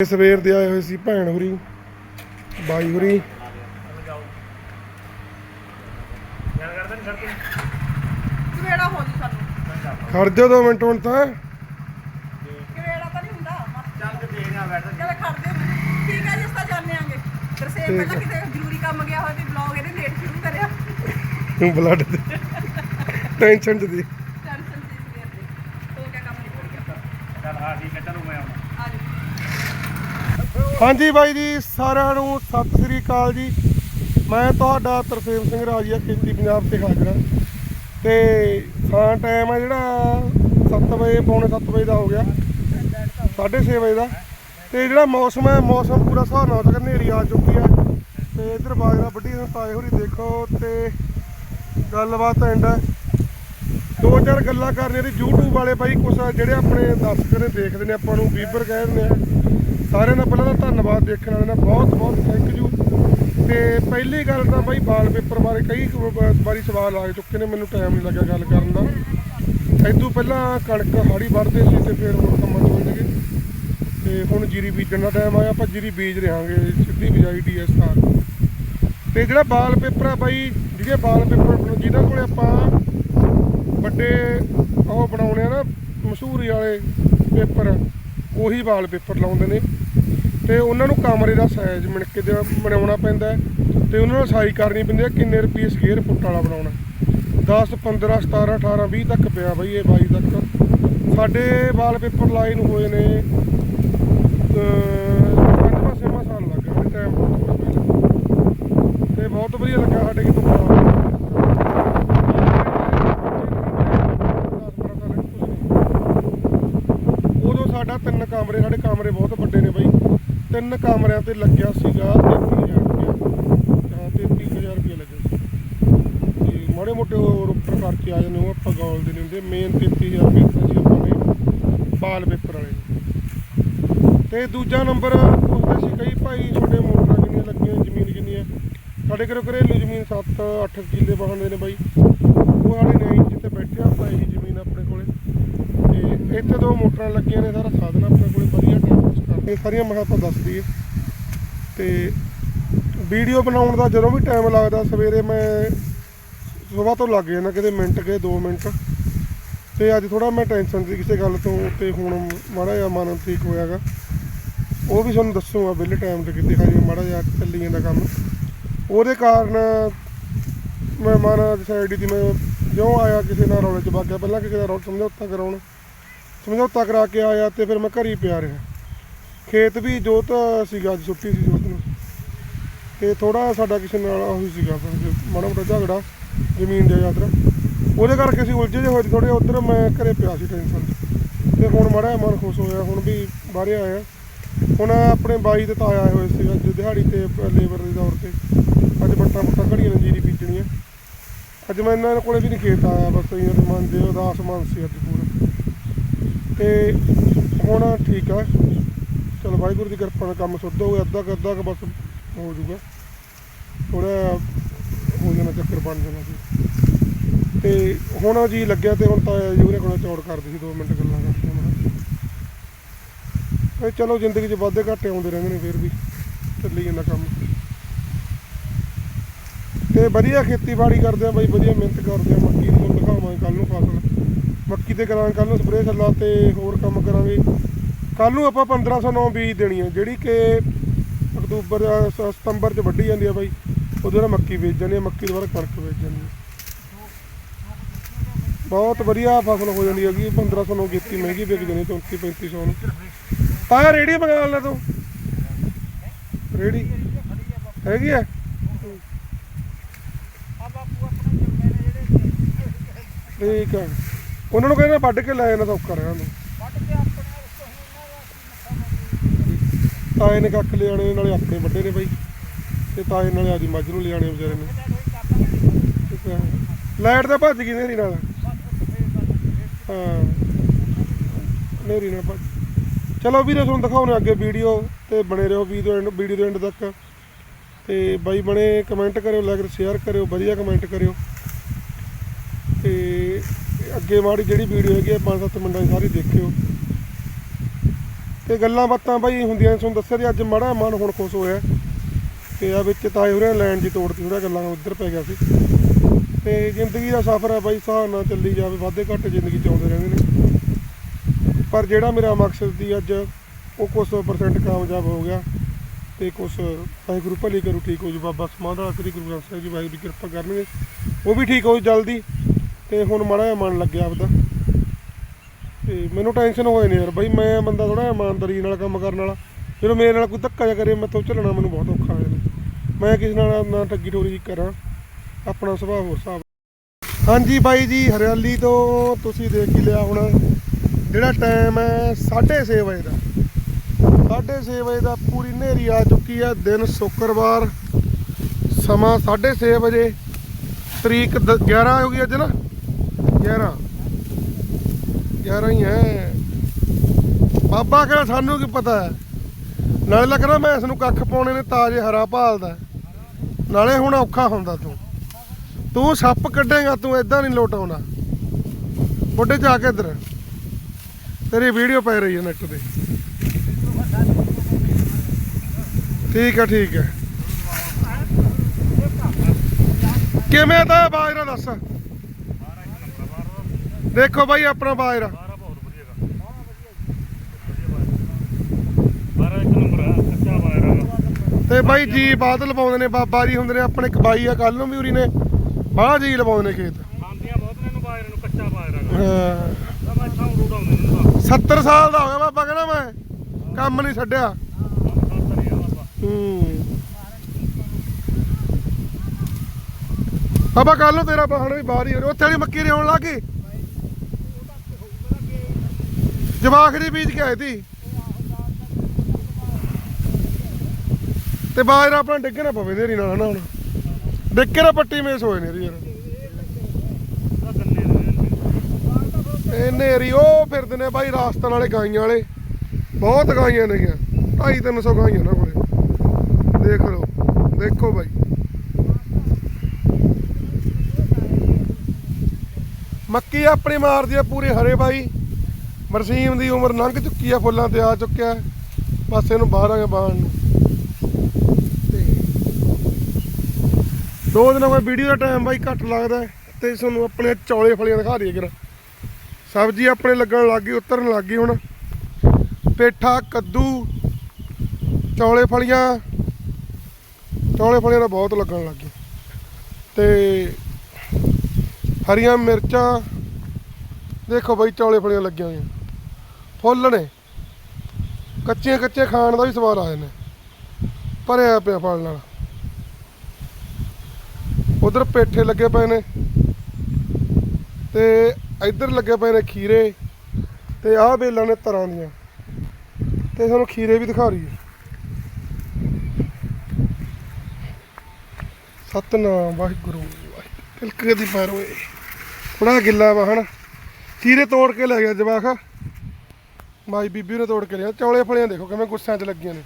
ਇਹ ਸਵੇਰ ਦੇ ਆਏ ਹੋਏ ਸੀ ਭੈਣ ਹੁਰੀ ਬਾਈ ਹੁਰੀ। ਕਿਹੜਾ ਹੋ ਜੀ ਸਾਨੂੰ? ਖੜ ਜਾ ਦੋ ਮਿੰਟ ਹੁਣ ਤਾਂ। ਕਿਹੜਾ ਤਾਂ ਨਹੀਂ ਹੁੰਦਾ? ਚੱਲ ਕੇ ਦੇਖਦੇ ਆ ਬੈਠ। ਚਲ ਖੜਦੇ ਹਾਂ। ਠੀਕ ਹੈ ਜੀ ਅਸੀਂ ਤਾਂ ਜਾਣੇ ਆਂਗੇ। ਦਰਸੇ ਠੀਕ ਪਹਿਲਾਂ। ਕਿਤੇ ਜ਼ਰੂਰੀ ਕੰਮ ਗਿਆ ਹੋਇਆ ਤੇ ਬਲੌਗ ਇਹਨੇ ਲੇਟ ਸ਼ੁਰੂ ਕਰਿਆ। ਤੂੰ ਬਲੱਡ ਦੇ। ਟੈਨਸ਼ਨ ਚ ਦੀ ਟੈਨਸ਼ਨ ਦੀ ਸਵੇਰ ਦੀ ਹੋ ਗਿਆ ਕੰਮ ਨਿਕਲ ਗਿਆ ਚੱਲ ਹਾਂ ਠੀਕ ਹੈ ਚਲੋ ਮੈਂ ਆਉਣਾ ਆ ਜੀ ਹਾਂਜੀ ਬਾਈ ਜੀ, ਸਾਰਿਆਂ ਨੂੰ ਸਤਿ ਸ੍ਰੀ ਅਕਾਲ ਜੀ। ਮੈਂ ਤੁਹਾਡਾ ਤਰਸੇਮ ਸਿੰਘ ਰਾਜੀਆ, ਖੇਤੀ ਪੰਜਾਬ ਤੇ ਹਾਜ਼ਰ ਹਾਂ। ਤੇ ਹਾਂ ਟਾਈਮ ਹੈ ਜਿਹੜਾ 7 ਵਜੇ, ਪੌਣੇ 7 ਵਜੇ ਦਾ ਹੋ ਗਿਆ। 6:30 ਵਜੇ ਦਾ। ਤੇ ਜਿਹੜਾ ਮੌਸਮ ਹੈ, ਮੌਸਮ ਪੂਰਾ ਸੁਹਾਵਣਾ ਹੋ ਤੱਕ ਹਨੇਰੀ ਆ ਚੁੱਕੀ ਹੈ। ਤੇ ਇਧਰ ਬਾਜਰਾ ਵੱਡੀ ਨੂੰ ਤਾਏ ਹੋਰੀ ਦੇਖੋ ਤੇ ਗੱਲਬਾਤ ਐਂਡ ਹੈ ਦੋ ਚਾਰ ਗੱਲਾਂ ਕਰਨੀਆਂ ਤੇ YouTube ਵਾਲੇ ਬਾਈ ਕੁਛ ਜਿਹੜੇ ਆਪਣੇ ਦਰਸ਼ਕ ਨੇ ਦੇਖਦੇ ਨੇ, ਆਪਾਂ ਨੂੰ ਵੀਬਰ ਕਹਿ ਦਿੰਦੇ ਆ। ਸਾਰਿਆਂ ਦਾ ਪਹਿਲਾਂ ਤਾਂ ਧੰਨਵਾਦ ਦੇਖਣ ਵਾਲਿਆਂ ਦਾ। ਬਹੁਤ ਬਹੁਤ ਥੈਂਕ ਯੂ ਤੇ ਪਹਿਲੀ ਗੱਲ ਤਾਂ ਬਾਈ ਵਾਲ ਪੇਪਰ ਬਾਰੇ ਕਈ ਵਾਰੀ ਸਵਾਲ ਆ ਚੁੱਕੇ ਨੇ, ਮੈਨੂੰ ਟਾਈਮ ਨਹੀਂ ਲੱਗਾ ਗੱਲ ਕਰਨ ਦਾ। ਇਦੋਂ ਪਹਿਲਾਂ ਕਣਕ ਹਾੜੀ ਵੱਢਦੇ ਸੀ ਤੇ ਫਿਰ ਹੋਰ ਕੰਮਾਂ 'ਚ ਹੁੰਦੇ ਤੇ ਹੁਣ ਜੀਰੀ ਬੀਜਣ ਦਾ ਟਾਈਮ ਆਇਆ, ਆਪਾਂ ਜੀਰੀ ਬੀਜ ਰਹਾਂਗੇ, ਸਿੱਧੀ ਬਿਜਾਈ ਡੀਐਸਆਰ ਤੇ ਜਿਹੜਾ ਵਾਲ ਪੇਪਰ ਆ ਬਾਈ, ਜਿਹੜੇ ਵਾਲ ਪੇਪਰ ਜਿਹਨਾਂ ਜਿਨ੍ਹਾਂ ਕੋਲੇ ਆਪਾਂ ਵੱਡੇ ਉਹ ਬਣਾਉਣੇ ਆ ਨਾ ਮਸ਼ਹੂਰੀ ਵਾਲੇ ਪੇਪਰ ਉਹੀ ਵਾਲ ਪੇਪਰ ਲਾਉਂਦੇ ਨੇ। ਤੇ ਉਹਨਾਂ ਨੂੰ ਕਮਰੇ ਦਾ ਸਾਈਜ਼ ਮਿਣ ਕੇ ਦੇ- ਬਣਾਉਣਾ ਪੈਂਦਾ ਹੈ। ਤੇ ਉਹਨਾਂ ਨੂੰ ਸਾਈ ਕਰਨੀ ਪੈਂਦੀ ਹੈ ਕਿੰਨੇ ਰੁਪਏ ਸਕੁਅਰ ਫੁੱਟ ਵਾਲਾ ਬਣਾਉਣਾ। 10 15 17 18 20 ਤੱਕ ਪਿਆ ਬਈ ਇਹ 22 ਤੱਕ। ਸਾਡੇ ਵਾਲ ਪੇਪਰ ਲਾਏ ਨੂੰ ਹੋਏ ਨੇ ਅਹ, ਪੰਜਵਾਂ ਛੇਵਾਂ ਸਾਲ ਲੱਗ ਗਿਆ ਟਾਈਮ ਬਹੁਤ ਤੇ ਬਹੁਤ ਵਧੀਆ ਲੱਗਾ ਸਾਡੇ ਕਿਤੋਂ ਉਦੋਂ ਤਿੰਨ ਕਮਰੇ, ਸਾਡੇ ਕਮਰੇ ਬਹੁਤ ਵੱਡੇ ਨੇ ਬਾਈ। ਤਿੰਨ ਕਮਰਿਆਂ ਤੇ ਲੱਗਿਆ ਸੀਗਾ 33000 ਰੁਪਇਆ। ਹਾਂ 33000 ਰੁਪਇਆ ਲੱਗਿਆ ਸੀ। ਤੇ ਮਾੜੇ ਮੋਟੇ ਹੋਰ ਉੱਪਰ ਖਰਚੇ ਆ ਜਾਂਦੇ, ਉਹ ਆਪਾਂ ਗੌਲਦੇ ਨਹੀਂ ਹੁੰਦੇ। ਮੇਨ 33000 ਰੁਪਇਆ ਸੀ ਆਪਾਂ ਨੇ ਬਾਲ ਪੇਪਰ ਵਾਲੇ ਨੂੰ। ਤੇ ਦੂਜਾ ਨੰਬਰ ਪੁੱਛਦੇ ਸੀ ਕਈ ਭਾਈ ਛੋਟੇ ਮੋਟਰਾਂ ਕਿੰਨੀਆਂ ਲੱਗੀਆਂ, ਜ਼ਮੀਨ ਕਿੰਨੀ ਹੈ ਸਾਡੇ ਘਰੋਂ ਘਰੇਲੂ ਜ਼ਮੀਨ 7-8 ਕਿੱਲੇ ਵਾਹਣਦੇ ਨੇ ਬਾਈ। ਉਹ ਵਾਲੇ ਨੇ ਜਿੱਥੇ ਬੈਠੇ ਆਪਾਂ ਇਹੀ ਜ਼ਮੀਨ ਆਪਣੇ ਕੋਲੇ। ਇੱਥੇ ਦੋ ਮੋਟਰਾਂ ਲੱਗੀਆਂ ਨੇ, ਸਾਰਾ ਸਾਧਨ ਆਪਣੇ ਕੋਲ ਵਧੀਆ ਟਾਈਮ ਕਰਦੇ ਸਾਰੀਆਂ ਮੈਂ ਕਿਹਾ ਆਪਾਂ ਦੱਸ ਦਈਏ ਤੇ ਵੀਡੀਓ ਬਣਾਉਣ ਦਾ ਜਦੋਂ ਵੀ ਟਾਈਮ ਲੱਗਦਾ, ਸਵੇਰੇ ਮੈਂ ਸਵੇਰ ਤੋਂ ਲੱਗ ਜਾਂਦਾ, ਕਿਤੇ ਮਿੰਟ ਕੇ 2 ਮਿੰਟ। ਤੇ ਅੱਜ ਥੋੜਾ ਮੈਂ ਟੈਨਸ਼ਨ ਸੀ ਕਿਸੇ ਗੱਲ ਤੋਂ, ਤੇ ਹੁਣ ਮਾੜਾ ਜਿਹਾ ਮਨ ਠੀਕ ਹੋਇਆਗਾ ਉਹ ਵੀ ਤੁਹਾਨੂੰ ਦੱਸੂਗਾ ਬਿੱਲ ਟਾਈਮ ਤੇ ਕਿਤੇ, ਹਜੇ ਮਾੜਾ ਜਿਹਾ ਚੱਲੀ ਜਾਂਦਾ ਕੰਮ। ਉਹਦੇ ਕਾਰਨ ਮੈਂ ਮਨ ਡਿਸਾਈਡ ਦੀ ਮੈਂ ਜਿਉਂ ਆਇਆ, ਕਿਸੇ ਨਾਲ ਰੌਲੇ ਚ ਵਗ ਗਿਆ, ਪਹਿਲਾਂ ਕਿਸੇ ਦਾ ਰੌਲ ਸਮਝੌਤਾ ਕਰਾਉਣ। ਸਮਝੌਤਾ ਕਰਾ ਕੇ ਆਇਆ ਤੇ ਫਿਰ ਮੈਂ ਘਰ ਹੀ ਪਿਆ ਰਿਹਾ। ਖੇਤ ਵੀ ਜੋਤ ਸੀਗਾ, ਅੱਜ ਸੁੱਟੀ ਸੀ ਜੋਤ ਨੂੰ। ਤੇ ਥੋੜਾ ਸਾਡਾ ਕਿਸੇ ਨਾਲ ਉਹੀ ਸੀਗਾ, ਫਿਰ ਮਾੜਾ ਮੋਟਾ ਝਗੜਾ, ਜ਼ਮੀਨ ਜਾਇਦਾਦ ਉਹਦੇ ਕਰਕੇ ਅਸੀਂ ਉਲਝੇ ਜਿਹੇ ਹੋਏ ਥੋੜੇ ਉਧਰ ਮੈਂ ਘਰੇ ਪਿਆ ਸੀ ਟੈਨਸ਼ਨ 'ਚ। ਤੇ ਹੁਣ ਮਾੜਾ ਮਨ ਖੁਸ਼ ਹੋਇਆ, ਹੁਣ ਵੀ ਬਾਹਰੇ ਆਇਆ। ਹੁਣ ਆਪਣੇ ਬਾਈ ਦੇ ਤਾਇਆ ਆਏ ਹੋਏ ਸੀ ਅੱਜ ਦਿਹਾੜੀ ਤੇ ਲੇਬਰ ਦੇ ਤੌਰ ਤੇ। ਅੱਜ ਬੱਟਾ ਬੁੱਟਾ ਘੜੀਆਂ ਨੇ ਜੀਰੀ ਬੀਜਣੀ ਆ ਅੱਜ ਮੈਂ ਇਹਨਾਂ ਕੋਲੇ ਵੀ ਨਹੀਂ ਖੇਤ ਆਇਆ, ਬਸ ਇਹਨਾਂ ਦੇ ਮਨ ਦੇ ਉਦਾਸ ਮਨ ਸੀ ਅੱਜ ਪੂਰਾ। ਤੇ ਹੁਣ ਠੀਕ ਆ। ਚਲੋ ਵਾਹਿਗੁਰੂ ਦੀ ਕਿਰਪਾ ਨਾਲ ਕੰਮ ਸੁੱਧ ਹੋ ਗਿਆ, ਅੱਧਾ ਕੁ ਅੱਧਾ ਕੁ ਬਸ ਹੋ ਜਾਊਗਾ। ਥੋੜਾ ਹੋ ਜਾਣਾ ਚੱਕਰ ਬਣ ਜਾਣਾ ਸੀ ਤੇ ਹੁਣ ਜੀ ਲੱਗਿਆ ਤੇ ਹੁਣ ਤਾਂ ਜੀ ਉਹਨੇ ਕੋਲ ਚੌੜ ਕਰਦੀ ਸੀ 2 ਮਿੰਟ ਗੱਲਾਂ ਕਰਦੇ ਮੈਂ। ਇਹ ਚਲੋ ਜ਼ਿੰਦਗੀ 'ਚ ਵਾਧੇ ਘਾਟੇ ਆਉਂਦੇ ਰਹਿੰਦੇ ਨੇ, ਫਿਰ ਵੀ ਚੱਲੀ ਜਾਂਦਾ ਕੰਮ। ਤੇ ਵਧੀਆ ਖੇਤੀਬਾੜੀ ਕਰਦੇ ਆ ਬਾਈ, ਵਧੀਆ ਮਿਹਨਤ ਕਰਦੇ ਆ ਮੱਕੀ ਦੀ ਤੁਹਾਨੂੰ ਦਿਖਾਵਾਂਗੇ ਕੱਲ ਨੂੰ ਫਸਲ। ਮੱਕੀ ਤੇ ਕਰਾਂਗੇ ਕੱਲ ਨੂੰ ਸਪਰੇਅ ਛੱਲਾ ਤੇ ਹੋਰ ਕੰਮ ਕਰਾਂਗੇ। ਕੱਲ ਨੂੰ ਆਪਾਂ 1509 ਬੀਜ ਦੇਣੀ ਹੈ ਜਿਹੜੀ ਕਿ ਅਕਤੂਬਰ ਸਤੰਬਰ 'ਚ ਵੱਢੀ ਜਾਂਦੀ ਆ ਬਾਈ। ਉਹਦੇ ਨਾਲ ਮੱਕੀ ਵੇਚ ਜਾਂਦੀ ਆ, ਮੱਕੀ ਦੁਬਾਰਾ ਕਣਕ ਵੇਚ ਜਾਂਦੀ ਆ। ਬਹੁਤ ਵਧੀਆ ਫਸਲ ਹੋ ਜਾਂਦੀ ਹੈਗੀ 1500 ਨੂੰ ਕੀਤੀ ਮਹਿੰਗੀ ਵਿਕ ਜਾਂਦੀ 34 3500 ਨੂੰ। ਤਾਂ ਰੇੜੀ ਮੰਗਾ ਲੈ ਤੂੰ। ਰੇੜੀ ਹੈਗੀ ਆ? ਠੀਕ ਆ। ਉਹਨਾਂ ਨੂੰ ਕਹਿੰਦਾ ਵੱਢ ਕੇ ਲੈ ਜਾਣਾ ਸੌਖਾ ਰਿਹਾ ਉਹਨੂੰ। ਤਾਏ ਨੇ ਕੱਖ ਲਿਆਣੇ ਨਾਲੇ ਆਪਣੇ ਵੱਡੇ ਨੇ ਬਾਈ। ਤੇ ਤਾਏ ਨਾਲੇ ਆਦੀ ਮੱਝ ਨੂੰ ਲਿਆਣੇ ਵਿਚਾਰੇ ਨੇ। ਲਾਈਟ ਤਾਂ ਭੱਜ ਗਈ ਨੇਰੀ ਨਾਲ। ਹਾਂ ਨੇਰੀ ਨਾਲ ਭੱਜ ਚਲੋ ਵੀਰੇ ਤੁਹਾਨੂੰ ਦਿਖਾਉਣੇ ਅੱਗੇ ਵੀਡੀਓ ਤੇ ਬਣੇ ਰਹੋ ਵੀਡੀਓ ਐਂਡ ਵੀਡੀਓ ਦੇ ਐਂਡ ਤੱਕ। ਤੇ ਬਾਈ ਬਣੇ ਕਮੈਂਟ ਕਰਿਓ ਲਾਈਕ ਸ਼ੇਅਰ ਕਰਿਓ ਵਧੀਆ ਕਮੈਂਟ ਕਰਿਓ। ਤੇ ਅੱਗੇ ਮਾੜੀ ਜਿਹੜੀ ਵੀਡੀਓ ਹੈਗੀ ਆ 5-7 ਮਿੰਟਾਂ ਦੀ ਸਾਰੀ ਦੇਖਿਓ। ਤੇ ਗੱਲਾਂ ਬਾਤਾਂ ਬਾਈ ਹੁੰਦੀਆਂ ਨੇ, ਤੁਹਾਨੂੰ ਦੱਸਿਆ ਤੇ ਅੱਜ ਮਾੜਾ ਮਨ ਹੁਣ ਖੁਸ਼ ਹੋਇਆ। ਤੇ ਆ ਵਿੱਚ ਤਾਏ ਹੋਰਾਂ ਨੇ ਲੈਣ ਦੀ ਤੋੜਤੀ ਥੋੜਾ ਗੱਲਾਂ ਉੱਧਰ ਪੈ ਗਿਆ ਸੀ। ਤੇ ਜ਼ਿੰਦਗੀ ਦਾ ਸਫ਼ਰ ਹੈ ਬਾਈ ਹਿਸਾਬ ਨਾਲ ਚੱਲੀ ਜਾਵੇ ਵਾਧੇ ਘੱਟ ਜ਼ਿੰਦਗੀ ਚ ਆਉਂਦੇ ਰਹਿੰਦੇ ਨੇ। ਪਰ ਜਿਹੜਾ ਮੇਰਾ ਮਕਸਦ ਸੀ ਅੱਜ ਉਹ ਕੁਛ ਪਰਸੈਂਟ ਕਾਮਯਾਬ ਹੋ ਗਿਆ। ਤੇ ਕੁਛ ਵਾਹਿਗੁਰੂ ਭਲੀ ਕਰੂ ਠੀਕ ਹੋ ਜੂ। ਬਾਬਾ ਸਮਾਧਾ ਕਰੀ ਗੁਰੂ ਗ੍ਰੰਥ ਸਾਹਿਬ ਜੀ ਵਾਹਿਗੁਰੂ ਦੀ ਕਿਰਪਾ ਕਰਨਗੇ। ਉਹ ਵੀ ਠੀਕ ਹੋ ਜੂ ਜਲਦੀ। ਤੇ ਹੁਣ ਮਾੜਾ ਜਿਹਾ ਮਨ ਲੱਗਿਆ ਆਪਦਾ। ਤੇ ਮੈਨੂੰ ਟੈਨਸ਼ਨ ਹੋਏ ਨੇ ਯਾਰ, ਬਾਈ ਮੈਂ ਬੰਦਾ ਥੋੜਾ ਇਮਾਨਦਾਰੀ ਨਾਲ ਕੰਮ ਕਰਨ ਵਾਲਾ, ਜਦੋਂ ਮੇਰੇ ਨਾਲ ਕੋਈ ਧੱਕਾ ਜਿਹਾ ਕਰੇ, ਮੈਂ ਤੋਂ ਝੱਲਣਾ ਮੈਨੂੰ ਬਹੁਤ ਔਖਾ ਹੋ ਜਾਂਦਾ ਮੈਂ ਕਿਸੇ ਨਾਲ ਨਾ ਠੱਗੀ ਠੋਰੀ ਕਰਾਂ, ਆਪਣਾ ਸੁਭਾਅ ਹੋਰ ਹਿਸਾਬ। ਹਾਂਜੀ ਬਾਈ ਜੀ, ਹਰਿਆਲੀ ਤੋਂ ਤੁਸੀਂ ਦੇਖ ਹੀ ਲਿਆ ਹੁਣ, ਜਿਹੜਾ ਟਾਈਮ ਹੈ 6:30 ਵਜੇ ਦਾ। 6:30 ਵਜੇ ਦਾ ਪੂਰੀ ਹਨੇਰੀ ਆ ਚੁੱਕੀ ਹੈ, ਦਿਨ ਸ਼ੁੱਕਰਵਾਰ, ਸਮਾਂ 6:30 ਵਜੇ, ਤਰੀਕ ਦ- 11 ਹੋ ਗਈ ਅੱਜ ਨਾ? 11 11 ਹੀ ਹੈ। ਬਾਬਾ ਕਹਿੰਦਾ ਸਾਨੂੰ ਕੀ ਪਤਾ ਹੈ? ਨਾਲੇ ਲੱਗਣਾ ਮੈਂ ਇਸ ਨੂੰ ਕੱਖ ਪਾਉਣੇ ਨੇ ਤਾਜ਼ੇ ਹਰਾ ਭਾਲਦਾ ਨਾਲੇ ਹੁਣ ਔਖਾ ਹੁੰਦਾ ਤੂੰ। ਤੂੰ ਸੱਪ ਕੱਢੇਗਾ, ਤੂੰ ਐਦਾਂ ਨਹੀਂ ਲੋਟ ਆਉਣਾ। ਬੁੱਢੇ ਜਾ ਕੇ ਇੱਧਰ। ਤੇਰੀ ਵੀਡੀਓ ਪੈ ਰਹੀ ਹੈ ਨੈਟ ਤੇ। ਠੀਕ ਹੈ ਠੀਕ ਹੈ। ਕਿਵੇਂ ਤਾਂ ਬਾਜਰਾ ਦੱਸ? ਦੇਖੋ ਬਾਈ ਆਪਣਾ ਬਾਜਰਾ। ਬਾਰਾ ਬਹੁਤ ਵਧੀਆ ਗਾ ਬਾਰਾ ਇੱਕ ਨੰਬਰ ਆ ਕੱਚਾ ਬਾਰਾ ਗਾ ਤੇ ਬਾਈ ਜੀ ਬਾਦ ਲਵਾਉਂਦੇ ਨੇ ਬਾਬਾ ਜੀ ਹੁੰਦੇ ਨੇ ਆਪਣੇ ਇੱਕ ਬਾਈ ਆ ਕੱਲ ਨੂੰ ਵੀ ਉਰੀ ਨੇ। ਬਾਹਲਾ ਜੀ ਲਵਾਉਂਦੇ ਨੇ ਖੇਤ। ਖਾਂਦੀਆਂ ਬਹੁਤ ਨੇ ਨੂੰ ਬਾਰੇ ਨੂੰ ਕੱਚਾ ਬਾਰਾ ਗਾ ਹਾਂ। ਤਾਂ ਮੈਂ ਇੱਥਾਂ ਰੂਟ ਆਉਂਦੇ ਨੇ ਨਾ 70 ਸਾਲ ਦਾ ਹੋ ਗਿਆ ਬਾਬਾ ਕਹਿੰਦਾ ਮੈਂ। ਕੰਮ ਨਹੀਂ ਛੱਡਿਆ। ਹੂੰ। ਬਾਬਾ ਕੱਲ ਨੂੰ ਤੇਰਾ ਬਾਹਣ ਵੀ ਬਾਹਰ ਹੀ ਉੱਥੇ ਵਾਲੀ ਮੱਕੀ ਰਿਆਉਣ ਲੱਗ ਗਈ। ਜਵਾਖਰੀ ਬੀਜ ਕੇ ਆਏ ਤੀ ਤੇ ਬਾਜਰਾ ਆਪਣਾ ਡਿੱਗੇ ਨਾ ਪਵੇ ਨੇਰੀ ਨਾਲ ਨਾ ਹੁਣ। ਡਿੱਗੇ ਨਾ ਪੱਟੀ ਮੇਸ ਹੋਏ ਨੇ ਯਾਰ ਇਹ ਨੇਰੀ ਉਹ ਫਿਰਦੇ ਨੇ ਬਾਈ ਰਾਸਤਾਂ ਵਾਲੇ, ਗਾਈਆਂ ਵਾਲੇ। ਬਹੁਤ ਗਾਈਆਂ ਨੇ ਨੇਗੀਆਂ 250 300 ਗਾਈਆਂ ਨਾ ਕੋਲੇ। ਦੇਖ ਲਓ, ਦੇਖੋ ਬਾਈ। ਮੱਕੀ ਆਪਣੀ ਮਾਰਦੀ ਆ ਪੂਰੇ ਹਰੇ ਬਾਈ। ਮਰਸੀਮ ਦੀ ਉਮਰ ਲੰਘ ਚੁੱਕੀ ਆ, ਫੁੱਲਾਂ ਤੇ ਆ ਚੁੱਕਿਆ ਬਸ ਇਹਨੂੰ ਬਾਹਰ ਆ ਗਿਆ ਬਾਹਣ ਨੂੰ। ਤੇ ਦੋ ਦਿਨਾਂ ਕੋਈ ਵੀਡੀਓ ਦਾ ਟਾਈਮ ਬਾਈ ਘੱਟ ਲੱਗਦਾ ਹੈ ਤੇ ਤੁਹਾਨੂੰ ਆਪਣੇ ਚੌਲੇ ਫਲੀਆਂ ਦਿਖਾ ਦਈਏ ਕਿਰਾ ਸਬਜ਼ੀ ਆਪਣੇ ਲੱਗਣ ਲੱਗ ਗਈ, ਉਤਰਨ ਲੱਗ ਗਈ ਹੁਣ। ਪੇਠਾ, ਕੱਦੂ, ਚੌਲੇ ਫਲੀਆਂ। ਚੌਲੇ ਫਲੀਆਂ ਦਾ ਬਹੁਤ ਲੱਗਣ ਲੱਗ ਗਈ ਤੇ ਹਰੀਆਂ ਮਿਰਚਾਂ। ਦੇਖੋ ਬਾਈ ਚੌਲੇ ਫਲੀਆਂ ਲੱਗੀਆਂ ਹੋਈਆਂ। ਫੁੱਲ ਨੇ ਕੱਚੇ ਕੱਚੇ ਖਾਣ ਦਾ ਵੀ ਸਵਾਦ ਆ ਜਾਂਦਾ। ਭਰਿਆ ਪਿਆ ਫਲ ਨਾਲ। ਉਧਰ ਪੇਠੇ ਲੱਗੇ ਪਏ ਨੇ। ਤੇ ਇੱਧਰ ਲੱਗੇ ਪਏ ਨੇ ਖੀਰੇ ਤੇ ਆਹ ਬੇਲਾਂ ਨੇ ਤਰ੍ਹਾਂ ਦੀਆਂ। ਤੇ ਤੁਹਾਨੂੰ ਖੀਰੇ ਵੀ ਦਿਖਾ ਰਹੀ ਹੈ। ਸਤਨਾਮ ਵਾਹਿਗੁਰੂ ਵਾਹਿਗੁਰੂ। ਦੀ ਪਰ ਓਏ ਥੋੜਾ ਗਿੱਲਾ ਵਾ, ਹਨਾ? ਖੀਰੇ ਤੋੜ ਕੇ ਲੈ ਗਿਆ ਜਵਾਖ ਮਾਈ ਬੀਬੀ ਨੇ ਤੋੜ ਕੇ ਲਿਆ। ਚੌਲੇ ਫਲੀਆਂ ਦੇਖੋ ਕਿਵੇਂ ਗੁੱਸਿਆਂ 'ਚ ਲੱਗੀਆਂ ਨੇ।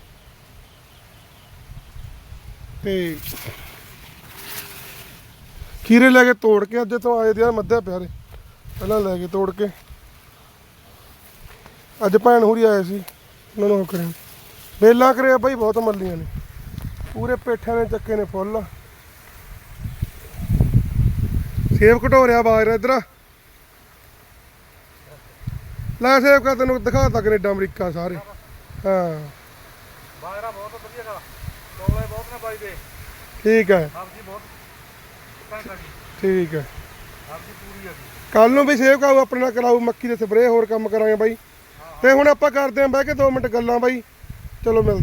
ਤੇ ਖੀਰੇ ਲੈ ਕੇ ਤੋੜ ਕੇ ਅੱਜ ਤੋਂ ਆਏ ਦੇ ਆ ਮੱਧਿਆ ਪਿਆਰੇ। ਪਹਿਲਾਂ ਲੈ ਕੇ ਤੋੜ ਕੇ। ਅੱਜ ਭੈਣ ਹੋਰੀ ਆਏ ਸੀ, ਉਹਨਾਂ ਨੂੰ ਉਹ ਕਰਿਆ। ਬੇਲਾ ਕਰਿਆ ਬਾਈ, ਬਹੁਤ ਮੱਲੀਆਂ ਨੇ। ਪੂਰੇ ਪੇਠਿਆਂ ਨੇ ਚੱਕੇ ਨੇ ਫੁੱਲ। ਸੇਬ ਘਟੋਰਿਆ ਬਾਜਰਾ ਇਧਰ। ਲੈ ਸੇਬ ਕਾ ਤੈਨੂੰ ਦਿਖਾਤਾ ਕੈਨੇਡਾ ਅਮਰੀਕਾ ਸਾਰੇ। ਹਾਂ। ਬਾਰਾ ਬਹੁਤ ਵਧੀਆ ਗਾ ਚੌਲੇ ਬਹੁਤ ਨੇ ਬਾਈ ਦੇ। ਠੀਕ ਹੈ। ਸਬਜ਼ੀ ਬਹੁਤ ਠੀਕ ਹੈ। ਸਬਜ਼ੀ ਪੂਰੀ ਕੱਲ ਨੂੰ ਵੀ ਸੇਵ ਕਾਊ ਆਪਣੇ ਨਾਲ ਕਰਾਊ ਮੱਕੀ ਦੇ ਸਪਰੇਅ ਹੋਰ ਕੰਮ ਕਰਾਂਗੇ ਬਾਈ। ਤੇ ਹੁਣ ਆਪਾਂ ਕਰਦੇ ਆਂ ਬਹਿ ਕੇ 2 ਮਿੰਟ ਗੱਲਾਂ ਬਾਈ। ਚਲੋ ਮਿਲ